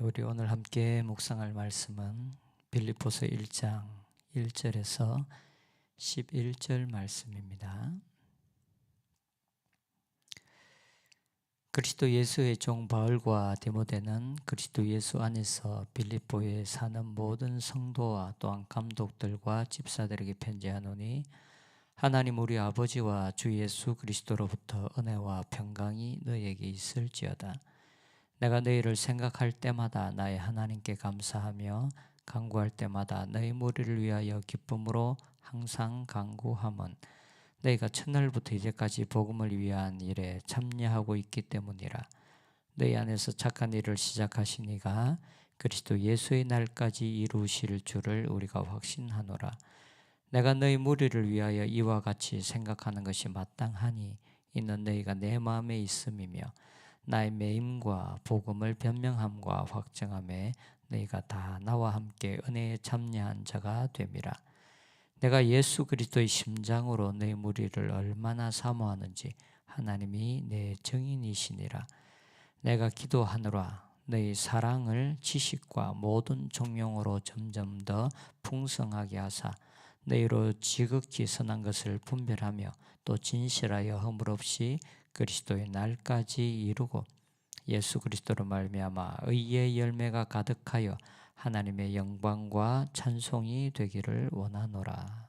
우리 오늘 함께 묵상할 말씀은 빌립보서 1장 1절에서 11절 말씀입니다. 그리스도 예수의 종 바울과 디모데는 그리스도 예수 안에서 빌립보에 사는 모든 성도와 또한 감독들과 집사들에게 편지하노니 하나님 우리 아버지와 주 예수 그리스도로부터 은혜와 평강이 너에게 있을지어다. 내가 너희를 생각할 때마다 나의 하나님께 감사하며 간구할 때마다 너희 무리를 위하여 기쁨으로 항상 간구함은 너희가 첫날부터 이제까지 복음을 위한 일에 참여하고 있기 때문이라. 너희 안에서 착한 일을 시작하신 이가 그리스도 예수의 날까지 이루실 줄을 우리가 확신하노라. 내가 너희 무리를 위하여 이와 같이 생각하는 것이 마땅하니 이는 너희가 내 마음에 있음이며 나의 매임과 복음을 변명함과 확정함에 너희가 다 나와 함께 은혜에 참여한 자가 됨이라. 내가 예수 그리스도의 심장으로 내 무리를 얼마나 사모하는지 하나님이 내 증인이시니라. 내가 기도하노라. 너희 사랑을 지식과 모든 종용으로 점점 더 풍성하게 하사 너희로 지극히 선한 것을 분별하며 또 진실하여 허물 없이 그리스도의 날까지 이루고 예수 그리스도로 말미암아 의의 열매가 가득하여 하나님의 영광과 찬송이 되기를 원하노라.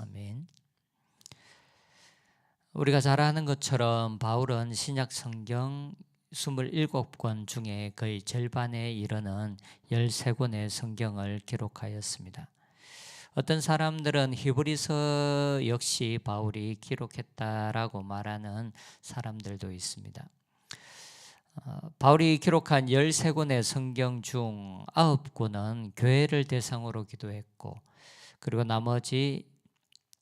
아멘. 우리가 잘 아는 것처럼 바울은 신약 성경 27권 중에 거의 절반에 이르는 13권의 성경을 기록하였습니다. 어떤 사람들은 히브리서 역시 바울이 기록했다라고 말하는 사람들도 있습니다. 어, 바울이 기록한 13권의 성경 중 9권은 교회를 대상으로 기도했고 그리고 나머지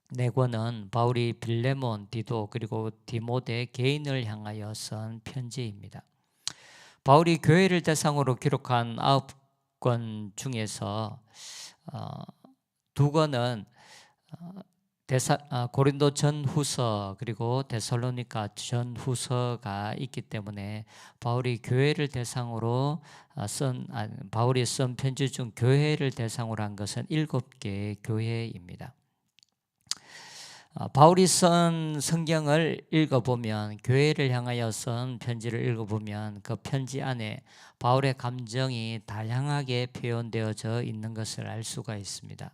네 권은 바울이 빌레몬, 디도 그리고 디모데 개인을 향하여 쓴 편지입니다. 바울이 교회를 대상으로 기록한 9권 중에서 어, 두 권은 어, 데사, 아, 고린도 전후서 그리고 데살로니가 전후서가 있기 때문에 바울이 교회를 대상으로 아, 쓴 아, 바울이 쓴 편지 중 교회를 대상으로 한 것은 일곱 개의 교회입니다. 바울이 쓴 성경을 읽어보면 교회를 향하여 쓴 편지를 읽어보면 그 편지 안에 바울의 감정이 다양하게 표현되어져 있는 것을 알 수가 있습니다.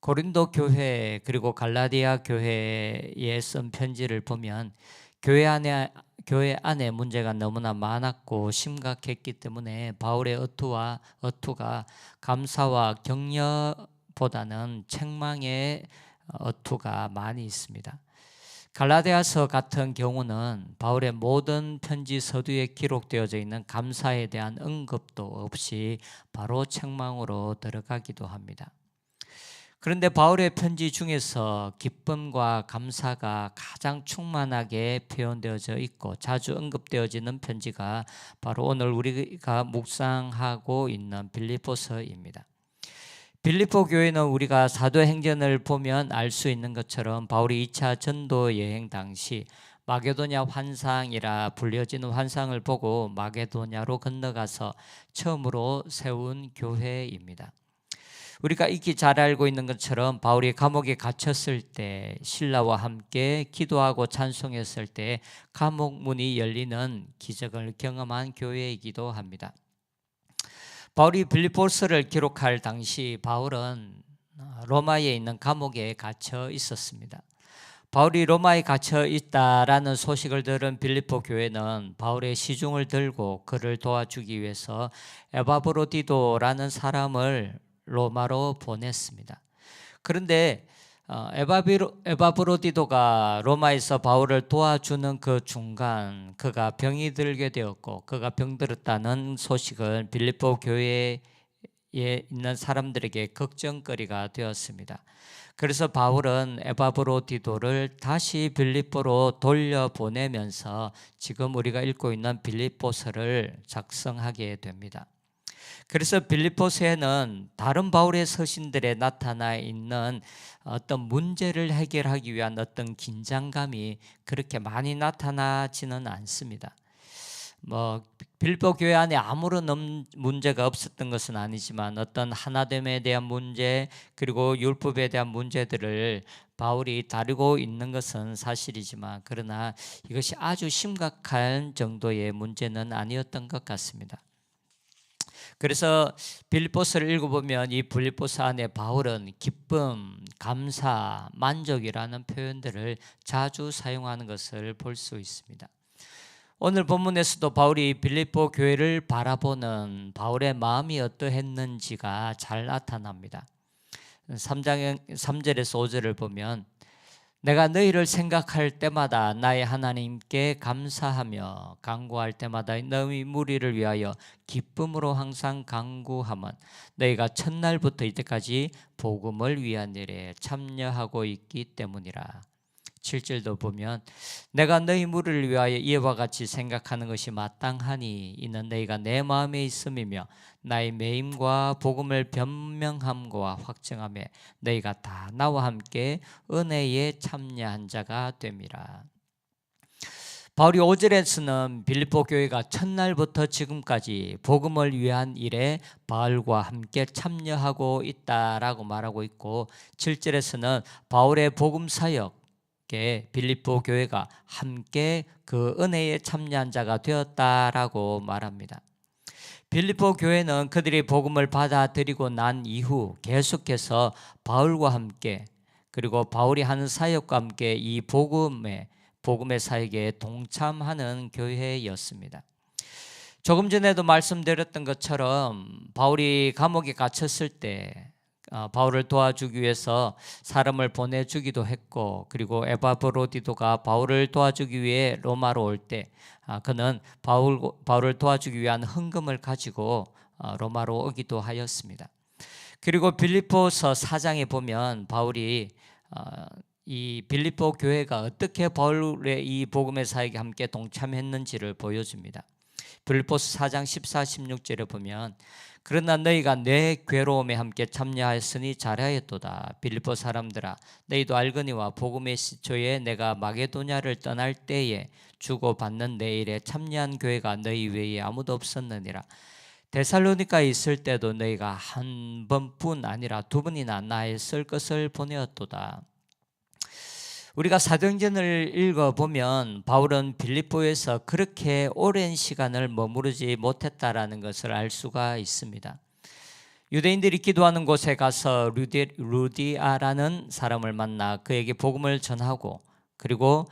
고린도 교회 그리고 갈라디아 교회에 쓴 편지를 보면 교회 안에 교회 안에 문제가 너무나 많았고 심각했기 때문에 바울의 어투와 어투가 감사와 격려보다는 책망의 어투가 많이 있습니다. 갈라디아서 같은 경우는 바울의 모든 편지 서두에 기록되어져 있는 감사에 대한 언급도 없이 바로 책망으로 들어가기도 합니다. 그런데 바울의 편지 중에서 기쁨과 감사가 가장 충만하게 표현되어져 있고 자주 언급되어지는 편지가 바로 오늘 우리가 묵상하고 있는 빌립보서입니다. 빌립보 교회는 우리가 사도행전을 보면 알 수 있는 것처럼 바울이 2차 전도 여행 당시 마게도냐 환상이라 불려지는 환상을 보고 마게도냐로 건너가서 처음으로 세운 교회입니다. 우리가 익히 잘 알고 있는 것처럼 바울이 감옥에 갇혔을 때 신라와 함께 기도하고 찬송했을 때 감옥 문이 열리는 기적을 경험한 교회이기도 합니다. 바울이 빌립보서를 기록할 당시 바울은 로마에 있는 감옥에 갇혀 있었습니다. 바울이 로마에 갇혀 있다라는 소식을 들은 빌립보 교회는 바울의 시중을 들고 그를 도와주기 위해서 에바브로디도라는 사람을 로마로 보냈습니다. 그런데 어, 에바비로, 에바브로디도가 로마에서 바울을 도와주는 그 중간 그가 병이 들게 되었고 그가 병들었다는 소식을 빌립보 교회에 있는 사람들에게 걱정거리가 되었습니다. 그래서 바울은 에바브로디도를 다시 빌립보로 돌려보내면서 지금 우리가 읽고 있는 빌립보서를 작성하게 됩니다. 그래서 빌립보서에는 다른 바울의 서신들에 나타나 있는 어떤 문제를 해결하기 위한 어떤 긴장감이 그렇게 많이 나타나지는 않습니다. 뭐 빌보 교회 안에 아무런 음- 문제가 없었던 것은 아니지만 어떤 하나됨에 대한 문제 그리고 율법에 대한 문제들을 바울이 다루고 있는 것은 사실이지만 그러나 이것이 아주 심각한 정도의 문제는 아니었던 것 같습니다. 그래서 빌보스를 읽어보면 이 빌보스 안에 바울은 기쁨, 감사, 만족이라는 표현들을 자주 사용하는 것을 볼 수 있습니다. 오늘 본문에서도 바울이 빌립보 교회를 바라보는 바울의 마음이 어떠했는지가 잘 나타납니다. 3장 3절에서 5절을 보면 내가 너희를 생각할 때마다 나의 하나님께 감사하며 간구할 때마다 너희 무리를 위하여 기쁨으로 항상 간구함은 너희가 첫날부터 이때까지 복음을 위한 일에 참여하고 있기 때문이라. 7절도 보면 내가 너희 무리를 위하여 이와 같이 생각하는 것이 마땅하니 이는 너희가 내 마음에 있음이며 나의 매임과 복음을 변명함과 확증함에 너희가 다 나와 함께 은혜에 참여한 자가 됨이라. 바울이 5절에서는 빌립보 교회가 첫날부터 지금까지 복음을 위한 일에 바울과 함께 참여하고 있다라고 말하고 있고 7절에서는 바울의 복음 사역 빌립보 교회가 함께 그 은혜에 참여한 자가 되었다라고 말합니다. 빌립보 교회는 그들이 복음을 받아들이고 난 이후 계속해서 바울과 함께 그리고 바울이 하는 사역과 함께 이 복음의 복음의 사역에 동참하는 교회였습니다. 조금 전에도 말씀드렸던 것처럼 바울이 감옥에 갇혔을 때 어, 바울을 도와주기 위해서 사람을 보내주기도 했고 그리고 에바브로디도가 바울을 도와주기 위해 로마로 올때 아, 그는 바울, 바울을 도와주기 위한 헌금을 가지고 어, 로마로 오기도 하였습니다. 그리고 빌립보서 4장에 보면 바울이 어, 이 빌립보 교회가 어떻게 바울의 이 복음의 사역에 함께 동참했는지를 보여줍니다. 빌립보서 4장 14, 16절에 보면 그러나 너희가 내 괴로움에 함께 참여하였으니 잘하였도다. 빌립보 사람들아 너희도 알거니와 복음의 시초에 내가 마게도냐를 떠날 때에 주고 받는 내 일에 참여한 교회가 너희 외에 아무도 없었느니라. 데살로니카에 있을 때도 너희가 한 번뿐 아니라 두 번이나 나의 쓸 것을 보내었도다. 우리가 사도행전을 읽어보면 바울은 빌립보에서 그렇게 오랜 시간을 머무르지 못했다라는 것을 알 수가 있습니다. 유대인들이 기도하는 곳에 가서 루디, 루디아라는 사람을 만나 그에게 복음을 전하고 그리고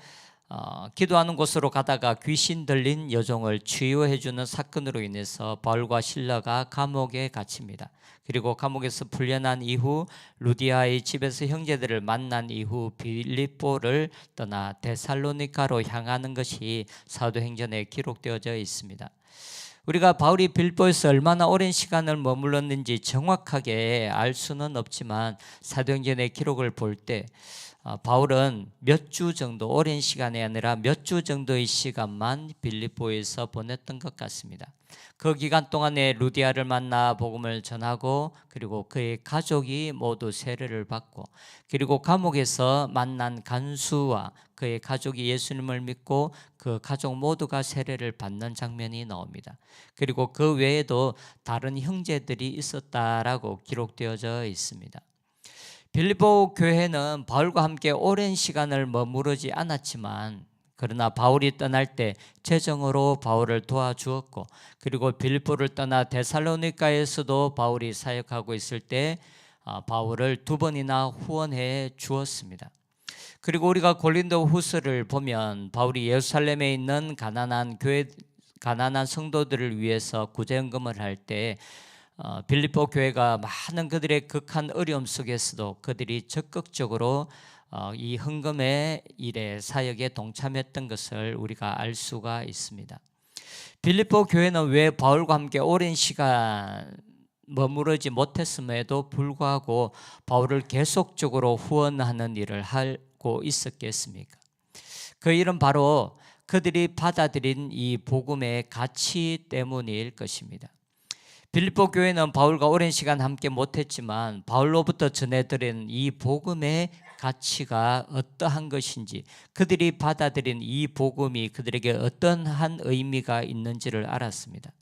어, 기도하는 곳으로 가다가 귀신 들린 여종을 치유해 주는 사건으로 인해서 바울과 신라가 감옥에 갇힙니다. 그리고 감옥에서 풀려난 이후 루디아의 집에서 형제들을 만난 이후 빌립보를 떠나 데살로니카로 향하는 것이 사도행전에 기록되어져 있습니다. 우리가 바울이 빌보에서 얼마나 오랜 시간을 머물렀는지 정확하게 알 수는 없지만 사도행전의 기록을 볼때 어, 바울은 몇 주 정도 오랜 시간이 아니라 몇 주 정도의 시간만 빌립보에서 보냈던 것 같습니다. 그 기간 동안에 루디아를 만나 복음을 전하고 그리고 그의 가족이 모두 세례를 받고 그리고 감옥에서 만난 간수와 그의 가족이 예수님을 믿고 그 가족 모두가 세례를 받는 장면이 나옵니다. 그리고 그 외에도 다른 형제들이 있었다라고 기록되어져 있습니다. 빌립보 교회는 바울과 함께 오랜 시간을 머무르지 않았지만 그러나 바울이 떠날 때 재정으로 바울을 도와주었고 그리고 빌립보를 떠나 데살로니카에서도 바울이 사역하고 있을 때 아, 바울을 두 번이나 후원해 주었습니다. 그리고 우리가 고린도 후서를 보면 바울이 예루살렘에 있는 가난한 교회 가난한 성도들을 위해서 구제연금을 할때 어, 빌립보 교회가 많은 그들의 극한 어려움 속에서도 그들이 적극적으로 어, 이 헌금의 일에 사역에 동참했던 것을 우리가 알 수가 있습니다. 빌립보 교회는 왜 바울과 함께 오랜 시간 머무르지 못했음에도 불구하고 바울을 계속적으로 후원하는 일을 하고 있었겠습니까? 그 일은 바로 그들이 받아들인 이 복음의 가치 때문일 것입니다. 빌립보 교회는 바울과 오랜 시간 함께 못했지만 바울로부터 전해들은 이 복음의 가치가 어떠한 것인지 그들이 받아들인 이 복음이 그들에게 어떤 한 의미가 있는지를 알았습니다.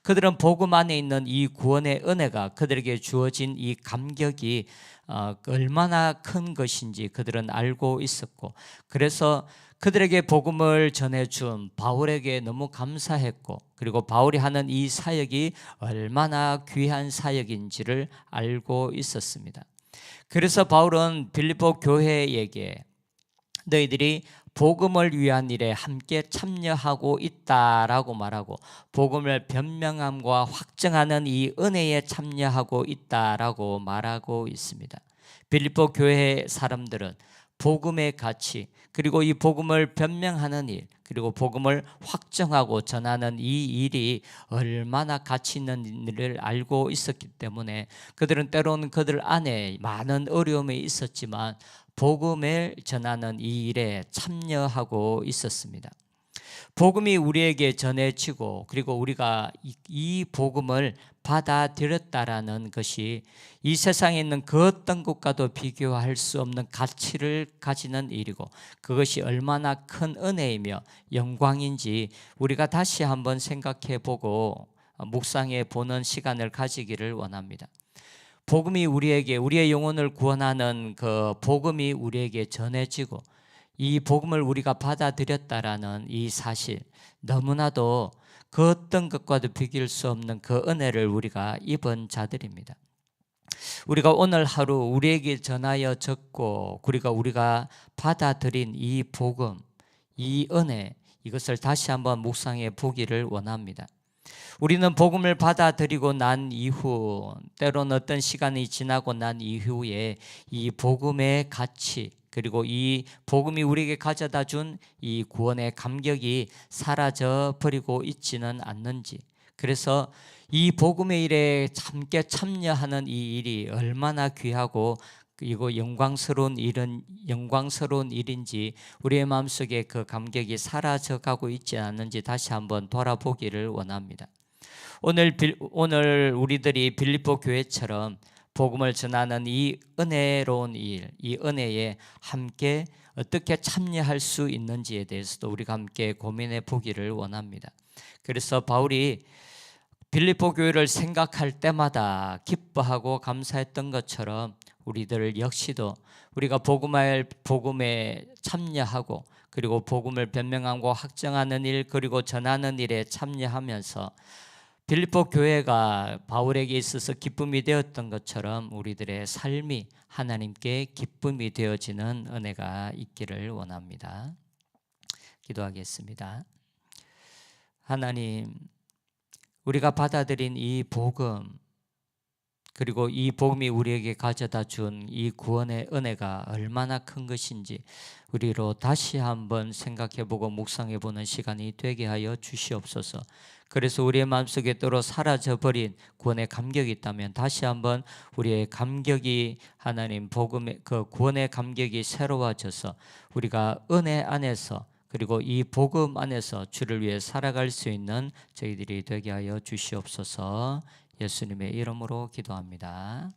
그들은 복음 안에 있는 이 구원의 은혜가 그들에게 주어진 이 감격이 어, 얼마나 큰 것인지 그들은 알고 있었고 그래서 그들에게 복음을 전해준 바울에게 너무 감사했고 그리고 바울이 하는 이 사역이 얼마나 귀한 사역인지를 알고 있었습니다. 그래서 바울은 빌립보 교회에게 너희들이 복음을 위한 일에 함께 참여하고 있다라고 말하고 복음을 변명함과 확정하는 이 은혜에 참여하고 있다라고 말하고 있습니다. 빌립보 교회 사람들은 복음의 가치 그리고 이 복음을 변명하는 일 그리고 복음을 확정하고 전하는 이 일이 얼마나 가치 있는 일을 알고 있었기 때문에 그들은 때로는 그들 안에 많은 어려움이 있었지만 복음을 전하는 이 일에 참여하고 있었습니다. 복음이 우리에게 전해지고 그리고 우리가 이, 이 복음을 받아들였다라는 것이 이 세상에 있는 그 어떤 것과도 비교할 수 없는 가치를 가지는 일이고 그것이 얼마나 큰 은혜이며 영광인지 우리가 다시 한번 생각해 보고 묵상해 보는 시간을 가지기를 원합니다. 복음이 우리에게 우리의 영혼을 구원하는 그 복음이 우리에게 전해지고 이 복음을 우리가 받아들였다라는 이 사실 너무나도 그 어떤 것과도 비길 수 없는 그 은혜를 우리가 입은 자들입니다. 우리가 오늘 하루 우리에게 전하여 적고 우리가 우리가 받아들인 이 복음, 이 은혜 이것을 다시 한번 묵상해 보기를 원합니다. 우리는 복음을 받아들이고 난 이후 때로는 어떤 시간이 지나고 난 이후에 이 복음의 가치 그리고 이 복음이 우리에게 가져다 준 이 구원의 감격이 사라져 버리고 있지는 않는지 그래서 이 복음의 일에 함께 참여하는 이 일이 얼마나 귀하고 그리고 영광스러운 일은 영광스러운 일인지 우리의 마음속에 그 감격이 사라져 가고 있지 않는지 다시 한번 돌아보기를 원합니다. 오늘 빌, 오늘 우리들이 빌립보 교회처럼 복음을 전하는 이 은혜로운 일, 이 은혜에 함께 어떻게 참여할 수 있는지에 대해서도 우리가 함께 고민해 보기를 원합니다. 그래서 바울이 빌립보 교회를 생각할 때마다 기뻐하고 감사했던 것처럼 우리들 역시도 우리가 복음할 복음에 참여하고 그리고 복음을 변명하고 확정하는 일 그리고 전하는 일에 참여하면서 빌립보 교회가 바울에게 있어서 기쁨이 되었던 것처럼 우리들의 삶이 하나님께 기쁨이 되어지는 은혜가 있기를 원합니다. 기도하겠습니다. 하나님, 우리가 받아들인 이 복음, 그리고 이 복음이 우리에게 가져다 준 이 구원의 은혜가 얼마나 큰 것인지 우리로 다시 한번 생각해 보고 묵상해 보는 시간이 되게 하여 주시옵소서. 그래서 우리의 마음속에 떨어 사라져 버린 구원의 감격이 있다면 다시 한번 우리의 감격이 하나님 복음의 그 구원의 감격이 새로워져서 우리가 은혜 안에서 그리고 이 복음 안에서 주를 위해 살아갈 수 있는 저희들이 되게 하여 주시옵소서. 예수님의 이름으로 기도합니다.